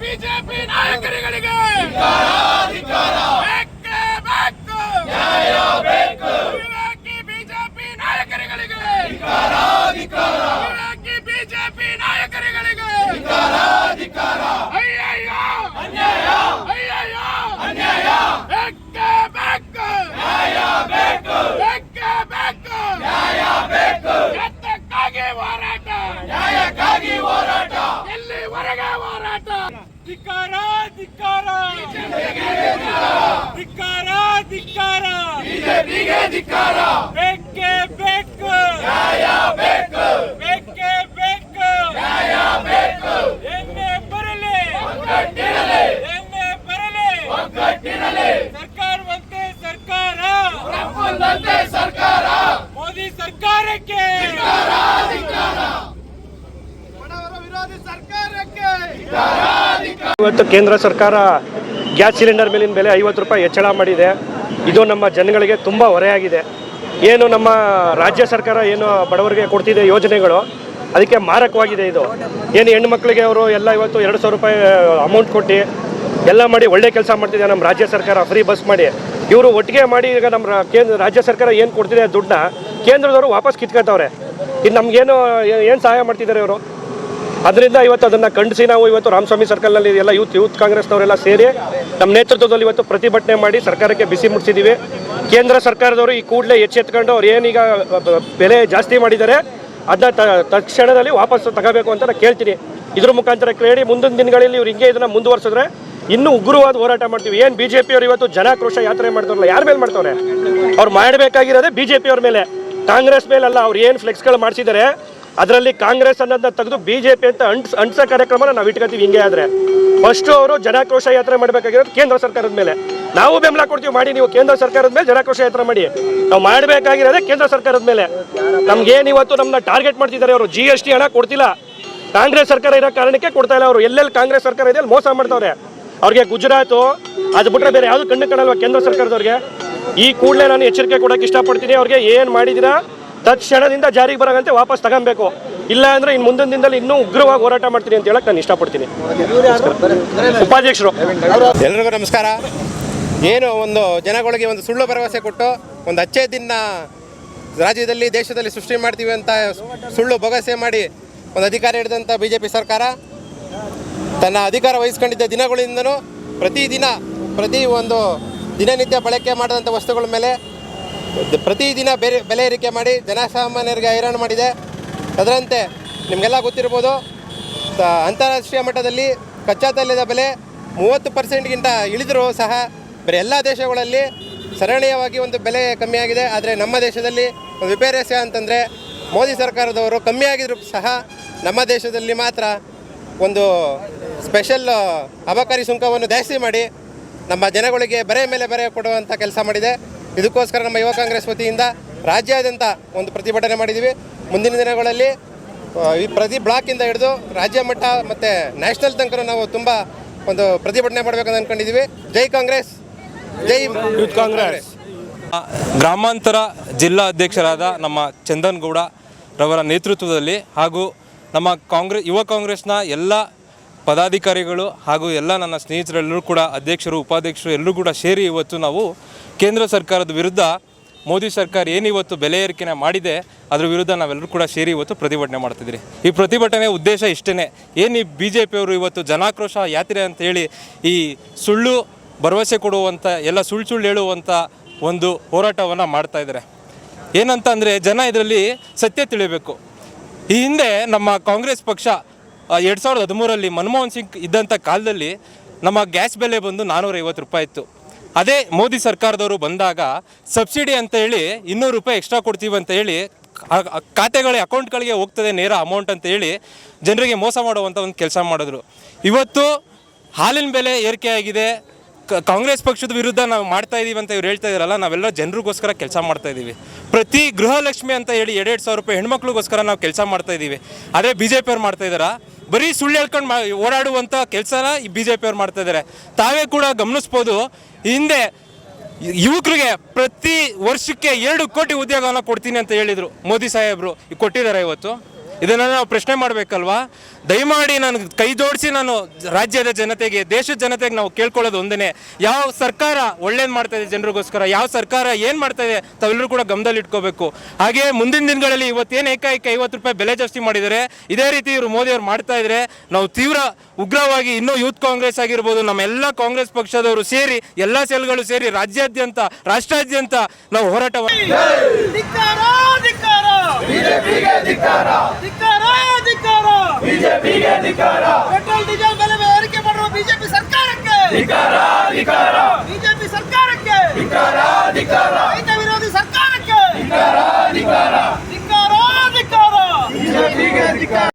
BJP ನಾಯಕರುಗಳಿಗೆ BJP ನಾಯಕರುಗಳಿಗೆ BJP ನಾಯಕರುಗಳಿಗೆ ಅಯ್ಯಯ್ಯೋ ಅಯ್ಯಯ್ಯೋ ಬೇಕೇ ಬೇಕು ಬೇಕೇ ಬೇಕು ಎತ್ತಕ್ಕಾಗಿ ಹೋರಾಟ. ಎಲ್ಲಿವರೆಗೆ ಹೋರಾಟ. ಧಿಕ್ಕಾರ ಧಿಕ್ಕಾರ. ಧಿಕ್ಕಾರ ಧಿಕ್ಕಾರ. ಬೇಕೇ ಬೇಕು. ಬೇಕೇ. ಬೇಕು ಎಣ್ಣೆ ಬರಲಿ. ಎಣ್ಣೆ ಬರಲಿ. ಸರ್ಕಾರವಂತೆ ಸರ್ಕಾರ ಮೋದಿ ಸರ್ಕಾರ. ಮೋದಿ ಸರ್ಕಾರಕ್ಕೆ. ಇವತ್ತು ಕೇಂದ್ರ ಸರ್ಕಾರ ಗ್ಯಾಸ್ ಸಿಲಿಂಡರ್ ಮೇಲಿನ ಬೆಲೆ ಐವತ್ತು ರೂಪಾಯಿ ಹೆಚ್ಚಳ ಮಾಡಿದೆ. ಇದು ನಮ್ಮ ಜನಗಳಿಗೆ ತುಂಬ ಹೊರೆಯಾಗಿದೆ. ಏನು ನಮ್ಮ ರಾಜ್ಯ ಸರ್ಕಾರ ಏನು ಬಡವರಿಗೆ ಕೊಡ್ತಿದೆ ಯೋಜನೆಗಳು? ಅದಕ್ಕೆ ಮಾರಕವಾಗಿದೆ ಇದು. ಏನು ಹೆಣ್ಣು ಮಕ್ಕಳಿಗೆ ಅವರು ಎಲ್ಲ ಇವತ್ತು ಎರಡು ಸಾವಿರ ರೂಪಾಯಿ ಅಮೌಂಟ್ ಕೊಟ್ಟು ಎಲ್ಲ ಮಾಡಿ ಒಳ್ಳೆ ಕೆಲಸ ಮಾಡ್ತಿದೆ ನಮ್ಮ ರಾಜ್ಯ ಸರ್ಕಾರ ಫ್ರೀ ಬಸ್ ಮಾಡಿ. ಇವರು ಒಟ್ಟಿಗೆ ಮಾಡಿ ಈಗ ನಮ್ಮ ಕೇಂದ್ರ, ರಾಜ್ಯ ಸರ್ಕಾರ ಏನು ಕೊಡ್ತಿದೆ ದುಡ್ಡನ್ನ ಕೇಂದ್ರದವರು ವಾಪಸ್ ಕಿತ್ಕೊಳ್ತವ್ರೆ. ಇದು ನಮಗೇನು ಏನು ಸಹಾಯ ಮಾಡ್ತಿದ್ದಾರೆ ಇವರು? ಅದರಿಂದ ಇವತ್ತು ಅದನ್ನು ಖಂಡಿಸಿ ನಾವು ಇವತ್ತು ರಾಮಸ್ವಾಮಿ ಸರ್ಕಲ್ನಲ್ಲಿ ಎಲ್ಲ ಯೂತ್ ಯೂತ್ ಕಾಂಗ್ರೆಸ್ನವರೆಲ್ಲ ಸೇರಿ ನಮ್ಮ ನೇತೃತ್ವದಲ್ಲಿ ಇವತ್ತು ಪ್ರತಿಭಟನೆ ಮಾಡಿ ಸರ್ಕಾರಕ್ಕೆ ಬಿಸಿ ಮುಟ್ಟಿಸಿದ್ದೀವಿ ಕೇಂದ್ರ ಸರ್ಕಾರದವರು ಈ ಕೂಡಲೇ ಎಚ್ಚೆತ್ಕೊಂಡು ಅವ್ರು ಏನೀಗ ಬೆಲೆ ಜಾಸ್ತಿ ಮಾಡಿದ್ದಾರೆ, ಅದನ್ನ ತಕ್ಷಣದಲ್ಲಿ ವಾಪಸ್ ತಗೋಬೇಕು ಅಂತ ನಾನು ಕೇಳ್ತೀನಿ. ಇದ್ರ ಮುಖಾಂತರ ಕೇಳಿ ಮುಂದಿನ ದಿನಗಳಲ್ಲಿ ಇವ್ರು ಹಿಂಗೆ ಇದನ್ನು ಮುಂದುವರ್ಸಿದ್ರೆ ಇನ್ನೂ ಉಗ್ರವಾದ ಹೋರಾಟ ಮಾಡ್ತೀವಿ. ಏನು ಬಿ ಜೆ ಪಿಯವರು ಇವತ್ತು ಜನಾಕ್ರೋಶ ಯಾತ್ರೆ ಮಾಡ್ತಾರಲ್ಲ, ಯಾರ ಮೇಲೆ ಮಾಡ್ತಾವ್ರೆ? ಅವ್ರು ಮಾಡಬೇಕಾಗಿರೋದೇ ಬಿ ಜೆ ಪಿಯವ್ರ ಮೇಲೆ. ಕಾಂಗ್ರೆಸ್ ಮೇಲಲ್ಲ ಅವ್ರು ಏನು ಫ್ಲೆಕ್ಸ್ಗಳು ಮಾಡಿಸಿದ್ದಾರೆ ಅದರಲ್ಲಿ ಕಾಂಗ್ರೆಸ್ ಅನ್ನೋದನ್ನ ತೆಗೆದು ಬಿ ಜೆ ಪಿ ಅಂತ ಅಂಟ್ಸ್, ಅಂಟ್ಸೋ ಕಾರ್ಯಕ್ರಮನ ನಾವು ಇಟ್ಕೊತೀವಿ ಹಿಂಗೆ ಆದರೆ. ಫಸ್ಟು ಅವರು ಜನಾಕ್ರೋಶ ಯಾತ್ರೆ ಮಾಡಬೇಕಾಗಿರೋದು ಕೇಂದ್ರ ಸರ್ಕಾರದ ಮೇಲೆ. ನಾವು ಬೆಂಬಲ ಕೊಡ್ತೀವಿ, ಮಾಡಿ ನೀವು ಕೇಂದ್ರ ಸರ್ಕಾರದ ಮೇಲೆ ಜನಾಕ್ರೋಶ ಯಾತ್ರೆ ಮಾಡಿ. ನಾವು ಮಾಡಬೇಕಾಗಿರೋದೇ ಕೇಂದ್ರ ಸರ್ಕಾರದ ಮೇಲೆ. ನಮ್ಗೇನು ಇವತ್ತು ನಮ್ಮನ್ನ ಟಾರ್ಗೆಟ್ ಮಾಡ್ತಿದ್ದಾರೆ ಅವರು? ಜಿ ಎಸ್ ಟಿ ಹಣ ಕೊಡ್ತಿಲ್ಲ. ಕಾಂಗ್ರೆಸ್ ಸರ್ಕಾರ ಇರೋ ಕಾರಣಕ್ಕೆ ಕೊಡ್ತಾ ಇಲ್ಲ ಅವರು. ಎಲ್ಲೆಲ್ಲಿ ಕಾಂಗ್ರೆಸ್ ಸರ್ಕಾರ ಇದೆ ಮೋಸ ಮಾಡ್ತಾವ್ರೆ. ಅವ್ರಿಗೆ ಗುಜರಾತು, ಅದು ಬಿಟ್ಟರೆ ಬೇರೆ ಯಾವುದು ಕಣ್ಣು ಕಾಣಲ್ವಾ ಕೇಂದ್ರ ಸರ್ಕಾರದವ್ರಿಗೆ? ಈ ಕೂಡಲೇ ನಾನು ಎಚ್ಚರಿಕೆ ಕೊಡೋಕೆ ಇಷ್ಟಪಡ್ತೀನಿ. ಅವ್ರಿಗೆ ಏನು ಮಾಡಿದಿರಾ? ತಕ್ಷಣದಿಂದ ಜಾರಿಗೆ ಬರೋಂತೆ ವಾಪಸ್ ತಗೊಬೇಕು. ಇಲ್ಲ ಅಂದ್ರೆ ಇನ್ನು ಮುಂದಿನ ದಿನದಲ್ಲಿ ಇನ್ನೂ ಉಗ್ರವಾಗಿ ಹೋರಾಟ ಮಾಡ್ತೀನಿ ಅಂತ ಹೇಳಕ್ ನಾನು ಇಷ್ಟಪಡ್ತೀನಿ. ಉಪಾಧ್ಯಕ್ಷರು. ಎಲ್ರಿಗೂ ನಮಸ್ಕಾರ. ಏನು ಒಂದು ಜನಗಳಿಗೆ ಒಂದು ಸುಳ್ಳು ಭರವಸೆ ಕೊಟ್ಟು ಒಂದು ಅಚ್ಚೆ ದಿನ ರಾಜ್ಯದಲ್ಲಿ, ದೇಶದಲ್ಲಿ ಸೃಷ್ಟಿ ಮಾಡ್ತೀವಿ ಅಂತ ಸುಳ್ಳು ಭರವಸೆ ಮಾಡಿ ಒಂದು ಅಧಿಕಾರ ಹಿಡಿದಂಥ ಬಿ ಜೆ ಪಿ ಸರ್ಕಾರ ತನ್ನ ಅಧಿಕಾರ ವಹಿಸ್ಕೊಂಡಿದ್ದ ದಿನಗಳಿಂದನೂ ಪ್ರತಿದಿನ ಪ್ರತಿ ಒಂದು ದಿನನಿತ್ಯ ಬಳಕೆ ಮಾಡಿದಂಥ ವಸ್ತುಗಳ ಮೇಲೆ ಪ್ರತಿದಿನ ಬೇರೆ ಬೆಲೆ ಏರಿಕೆ ಮಾಡಿ ಜನಸಾಮಾನ್ಯರಿಗೆ ಹೈರಾಣ ಮಾಡಿದೆ. ಅದರಂತೆ ನಿಮಗೆಲ್ಲ ಗೊತ್ತಿರ್ಬೋದು ಅಂತಾರಾಷ್ಟ್ರೀಯ ಮಟ್ಟದಲ್ಲಿ ಕಚ್ಚಾ ತೈಲದ ಬೆಲೆ ಮೂವತ್ತು ಪರ್ಸೆಂಟ್ಗಿಂತ ಇಳಿದರೂ ಸಹ ಬೇರೆ ಎಲ್ಲ ದೇಶಗಳಲ್ಲಿ ಸರಣೀಯವಾಗಿ ಒಂದು ಬೆಲೆ ಕಮ್ಮಿಯಾಗಿದೆ. ಆದರೆ ನಮ್ಮ ದೇಶದಲ್ಲಿ ವಿಪರ್ಯಾಸ ಅಂತಂದರೆ ಮೋದಿ ಸರ್ಕಾರದವರು ಕಮ್ಮಿ ಸಹ ನಮ್ಮ ದೇಶದಲ್ಲಿ ಮಾತ್ರ ಒಂದು ಸ್ಪೆಷಲ್ ಅಬಕಾರಿ ಸುಂಕವನ್ನು ಜಾಸ್ತಿ ಮಾಡಿ ನಮ್ಮ ಜನಗಳಿಗೆ ಬರೆ ಮೇಲೆ ಬರೆ ಕೊಡುವಂಥ ಕೆಲಸ ಮಾಡಿದೆ. ಇದಕ್ಕೋಸ್ಕರ ನಮ್ಮ ಯುವ ಕಾಂಗ್ರೆಸ್ ವತಿಯಿಂದ ರಾಜ್ಯಾದ್ಯಂತ ಒಂದು ಪ್ರತಿಭಟನೆ ಮಾಡಿದ್ದೀವಿ. ಮುಂದಿನ ದಿನಗಳಲ್ಲಿ ಈ ಪ್ರತಿ ಬ್ಲಾಕಿಂದ ಹಿಡಿದು ರಾಜ್ಯ ಮಟ್ಟ ಮತ್ತು ನ್ಯಾಷನಲ್ ತನಕ ನಾವು ತುಂಬ ಒಂದು ಪ್ರತಿಭಟನೆ ಮಾಡಬೇಕಂತ ಅಂದ್ಕೊಂಡಿದ್ದೀವಿ ಜೈ ಕಾಂಗ್ರೆಸ್. ಜೈ ಯೂತ್ ಕಾಂಗ್ರೆಸ್. ಗ್ರಾಮಾಂತರ ಜಿಲ್ಲಾ ಅಧ್ಯಕ್ಷರಾದ ನಮ್ಮ ಚಂದನ್ ಗೌಡ ರವರ ನೇತೃತ್ವದಲ್ಲಿ ಹಾಗೂ ನಮ್ಮ ಕಾಂಗ್ರೆಸ್ ಯುವ ಕಾಂಗ್ರೆಸ್ನ ಎಲ್ಲ ಪದಾಧಿಕಾರಿಗಳು ಹಾಗೂ ಎಲ್ಲ ನನ್ನ ಸ್ನೇಹಿತರೆಲ್ಲರೂ ಕೂಡ ಅಧ್ಯಕ್ಷರು ಉಪಾಧ್ಯಕ್ಷರು ಎಲ್ಲರೂ ಕೂಡ ಸೇರಿ ಇವತ್ತು ನಾವು ಕೇಂದ್ರ ಸರ್ಕಾರದ ವಿರುದ್ಧ ಮೋದಿ ಸರ್ಕಾರ ಏನಿವತ್ತು ಬೆಲೆ ಏರಿಕೆನ ಮಾಡಿದೆ, ಅದ್ರ ವಿರುದ್ಧ ನಾವೆಲ್ಲರೂ ಕೂಡ ಸೇರಿ ಇವತ್ತು ಪ್ರತಿಭಟನೆ ಮಾಡ್ತಿದ್ದೀರಿ. ಈ ಪ್ರತಿಭಟನೆ ಉದ್ದೇಶ ಇಷ್ಟೇ ಏನು ಈ ಬಿ ಜೆ ಪಿಯವರು ಇವತ್ತು ಜನಾಕ್ರೋಶ ಯಾತ್ರೆ ಅಂತ ಹೇಳಿ ಈ ಸುಳ್ಳು ಭರವಸೆ ಕೊಡುವಂಥ ಎಲ್ಲ ಸುಳ್ಳು ಸುಳ್ಳು ಹೇಳುವಂಥ ಒಂದು ಹೋರಾಟವನ್ನು ಮಾಡ್ತಾ ಇದ್ದಾರೆ. ಏನಂತ ಅಂದರೆ ಜನ ಇದರಲ್ಲಿ ಸತ್ಯ ತಿಳಿಬೇಕು. ಈ ಹಿಂದೆ ನಮ್ಮ ಕಾಂಗ್ರೆಸ್ ಪಕ್ಷ ಎರಡು ಸಾವಿರದ ಹದಿಮೂರರಲ್ಲಿ ಮನಮೋಹನ್ ಸಿಂಗ್ ಇದ್ದಂಥ ಕಾಲದಲ್ಲಿ ನಮ್ಮ ಗ್ಯಾಸ್ ಬೆಲೆ ಬಂದು ನಾನ್ನೂರೈವತ್ತು ರೂಪಾಯಿ ಇತ್ತು. ಅದೇ ಮೋದಿ ಸರ್ಕಾರದವರು ಬಂದಾಗ ಸಬ್ಸಿಡಿ ಅಂತ ಹೇಳಿ ಇನ್ನೂರು ರೂಪಾಯಿ ಎಕ್ಸ್ಟ್ರಾ ಕೊಡ್ತೀವಿ ಅಂತ ಹೇಳಿ ಖಾತೆಗಳ ಅಕೌಂಟ್ಗಳಿಗೆ ಹೋಗ್ತದೆ ನೇರ ಅಮೌಂಟ್ ಅಂತ ಹೇಳಿ ಜನರಿಗೆ ಮೋಸ ಮಾಡುವಂಥ ಒಂದು ಕೆಲಸ ಮಾಡಿದ್ರು. ಇವತ್ತು ಹಾಲಿನ ಬೆಲೆ ಏರಿಕೆಯಾಗಿದೆ ಕಾಂಗ್ರೆಸ್ ಪಕ್ಷದ ವಿರುದ್ಧ ನಾವು ಮಾಡ್ತಾ ಇದ್ದೀವಿ ಅಂತ ಇವ್ರು ಹೇಳ್ತಾ ಇದ್ದಾರಲ್ಲ ನಾವೆಲ್ಲ ಜನರಿಗೋಸ್ಕರ ಕೆಲಸ ಮಾಡ್ತಾ ಇದ್ದೀವಿ ಪ್ರತಿ ಗೃಹಲಕ್ಷ್ಮಿ ಅಂತ ಹೇಳಿ ಎರಡೆರಡು ಸಾವಿರ ರೂಪಾಯಿ ಹೆಣ್ಮಕ್ಳಿಗೋಸ್ಕರ ನಾವು ಕೆಲಸ ಮಾಡ್ತಾ ಇದ್ದೀವಿ ಅದೇ ಬಿ ಜೆ ಪಿಯವ್ರು ಮಾಡ್ತಾ ಇದ್ದಾರಾ? ಬರೀ ಸುಳ್ಳು ಹೇಳ್ಕೊಂಡು ಮಾ ಓಡಾಡುವಂಥ ಕೆಲಸನ ಈ ಬಿ ಜೆ ಪಿಯವ್ರು ಮಾಡ್ತಾ ಇದ್ದಾರೆ. ತಾವೇ ಕೂಡ ಗಮನಿಸ್ಬೋದು ಹಿಂದೆ ಯುವಕರಿಗೆ ಪ್ರತಿ ವರ್ಷಕ್ಕೆ ಎರಡು ಕೋಟಿ ಉದ್ಯೋಗವನ್ನು ಕೊಡ್ತೀನಿ ಅಂತ ಹೇಳಿದರು ಮೋದಿ ಸಾಹೇಬರು. ಕೊಟ್ಟಿದ್ದಾರೆ ಇವತ್ತು. ಇದನ್ನು ನಾವು ಪ್ರಶ್ನೆ ಮಾಡಬೇಕಲ್ವಾ? ದಯಮಾಡಿ ನಾನು ಕೈ ಜೋಡಿಸಿ ನಾನು ರಾಜ್ಯದ ಜನತೆಗೆ, ದೇಶದ ಜನತೆಗೆ ನಾವು ಕೇಳ್ಕೊಳ್ಳೋದು ಒಂದೇ ಯಾವ ಸರ್ಕಾರ ಒಳ್ಳೇದು ಮಾಡ್ತಾ ಜನರಿಗೋಸ್ಕರ, ಯಾವ ಸರ್ಕಾರ ಏನು ಮಾಡ್ತಾ ಇದೆ ತಾವೆಲ್ಲರೂ ಕೂಡ ಗಮನದಲ್ಲಿ ಇಟ್ಕೋಬೇಕು. ಹಾಗೆ ಮುಂದಿನ ದಿನಗಳಲ್ಲಿ ಇವತ್ತೇನು ಏಕಾಏಕಿ ಐವತ್ತು ರೂಪಾಯಿ ಬೆಲೆ ಜಾಸ್ತಿ ಮಾಡಿದರೆ, ಇದೇ ರೀತಿ ಇವರು ಮೋದಿ ಅವರು ಮಾಡ್ತಾ ಇದ್ರೆ, ನಾವು ತೀವ್ರ ಉಗ್ರವಾಗಿ ಇನ್ನೂ ಯೂತ್ ಕಾಂಗ್ರೆಸ್ ಆಗಿರ್ಬೋದು ನಮ್ಮ ಎಲ್ಲ ಕಾಂಗ್ರೆಸ್ ಪಕ್ಷದವರು ಸೇರಿ, ಎಲ್ಲ ಸೆಲ್ಗಳು ಸೇರಿ ರಾಜ್ಯಾದ್ಯಂತ, ರಾಷ್ಟ್ರಾದ್ಯಂತ ನಾವು ಹೋರಾಟ ಧಿಕ್ಕಾರ ಧಿಕ್ಕಾರ ಬಿಜೆಪಿಗೆ ಧಿಕ್ಕಾರ. ಧಿಕ್ಕಾರ ಧಿಕ್ಕಾರ. ಬಿಜೆಪಿಗೆ ಧಿಕ್ಕಾರ. ಪೆಟ್ರೋಲ್ ಡೀಸೆಲ್ ಬೆಲೆ ಏರಿಕೆ ಮಾಡುವ ಬಿಜೆಪಿ ಸರ್ಕಾರಕ್ಕೆ. ಧಿಕ್ಕಾರ ಧಿಕ್ಕಾರ. ಬಿಜೆಪಿ ಸರ್ಕಾರಕ್ಕೆ. ಧಿಕ್ಕಾರ ಧಿಕ್ಕಾರ.